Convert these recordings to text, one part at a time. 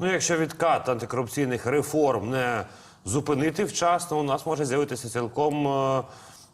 Ну, якщо відкат антикорупційних реформ не зупинити вчасно, у нас може з'явитися цілком е,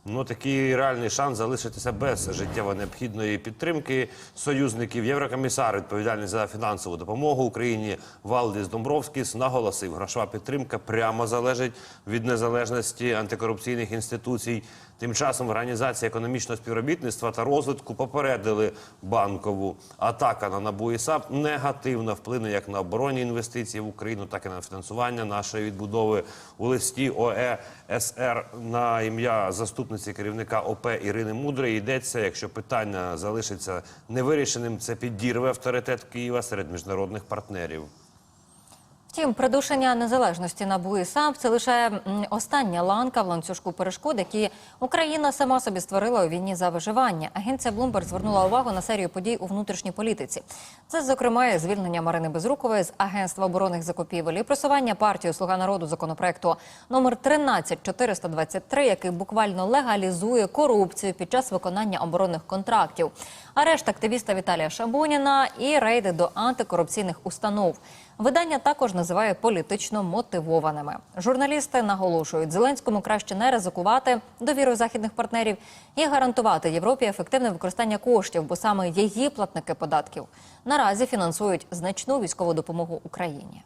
ну, такий реальний шанс залишитися без життєво необхідної підтримки союзників. Єврокомісар, відповідальний за фінансову допомогу Україні Валдіс Домбровськіс, наголосив, грошова підтримка прямо залежить від незалежності антикорупційних інституцій. Тим часом Організація економічного співробітництва та розвитку попередили банкову атака на НАБУ і САП негативно вплине як на оборонні інвестиції в Україну, так і на фінансування нашої відбудови у листі ОЕСР на ім'я заступниці керівника ОП Ірини Мудрої йдеться. Якщо питання залишиться невирішеним, це підірве авторитет Києва серед міжнародних партнерів. Втім, придушення незалежності НАБУ і САП – це лише остання ланка в ланцюжку перешкод, які Україна сама собі створила у війні за виживання. Агенція Bloomberg звернула увагу на серію подій у внутрішній політиці. Це, зокрема, звільнення Марини Безрукової з Агентства оборонних закупівель і просування партії Слуга народу законопроекту номер 13423, який буквально легалізує корупцію під час виконання оборонних контрактів. Арешт активіста Віталія Шабуніна і рейди до антикорупційних установ. Видання також називає політично мотивованими. Журналісти наголошують, Зеленському краще не ризикувати довірою західних партнерів і гарантувати Європі ефективне використання коштів, бо саме її платники податків наразі фінансують значну військову допомогу Україні.